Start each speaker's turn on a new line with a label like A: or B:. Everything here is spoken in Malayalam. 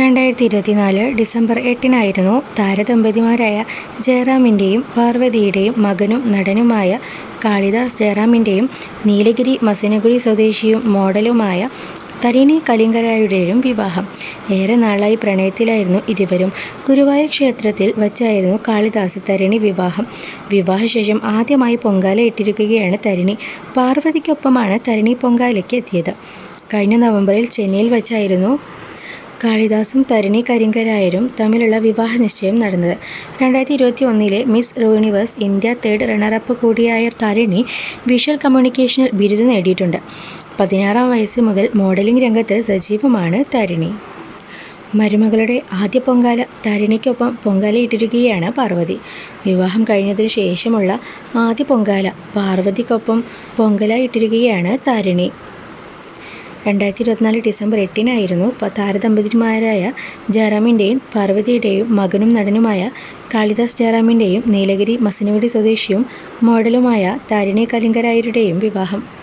A: രണ്ടായിരത്തി ഇരുപത്തിനാല് ഡിസംബർ എട്ടിനായിരുന്നു താരദമ്പതിമാരായ ജയറാമിന്റെയും പാർവതിയുടെയും മകനും നടനുമായ കാളിദാസ് ജയറാമിന്റെയും നീലഗിരി മസിനഗുഴി സ്വദേശിയും മോഡലുമായ തരിണി കലിംഗരായുടെയും വിവാഹം. ഏറെ നാളായി പ്രണയത്തിലായിരുന്നു ഇരുവരും. ഗുരുവായൂർ ക്ഷേത്രത്തിൽ വച്ചായിരുന്നു കാളിദാസ് തരിണി വിവാഹം. വിവാഹശേഷം ആദ്യമായി പൊങ്കാല ഇട്ടിരിക്കുകയാണ് തരിണി. പാർവതിക്കൊപ്പമാണ് തരിണി പൊങ്കാലയ്ക്ക് എത്തിയത്. കഴിഞ്ഞ നവംബറിൽ ചെന്നൈയിൽ വച്ചായിരുന്നു കാളിദാസും തരിണി കരിങ്കരായരും തമ്മിലുള്ള വിവാഹ നിശ്ചയം നടന്നത്. രണ്ടായിരത്തി ഇരുപത്തി ഒന്നിലെ Miss Universe India third runner up കൂടിയായ തരിണി വിഷ്വൽ കമ്മ്യൂണിക്കേഷനിൽ ബിരുദം നേടിയിട്ടുണ്ട്. പതിനാറാം വയസ്സ് മുതൽ മോഡലിംഗ് രംഗത്ത് സജീവമാണ് തരിണി. മരുമകളുടെ ആദ്യ പൊങ്കാല തരിണിക്കൊപ്പം പൊങ്കാലയിട്ടിരിക്കുകയാണ് പാർവതി. വിവാഹം കഴിഞ്ഞതിന് ശേഷമുള്ള ആദ്യ പൊങ്കാല പാർവതിക്കൊപ്പം പൊങ്കല ഇട്ടിരിക്കുകയാണ് തരിണി. രണ്ടായിരത്തി ഇരുപത്തിനാല് ഡിസംബർ എട്ടിനായിരുന്നു താരദമ്പതിമാരായ ജയറാമിന്റെയും പാർവതിയുടെയും മകനും നടനുമായ കാളിദാസ് ജയറാമിന്റെയും നീലഗിരി മസനഗുഡി സ്വദേശിയും മോഡലുമായ താരിണി കലിംഗരായരുടെയും വിവാഹം.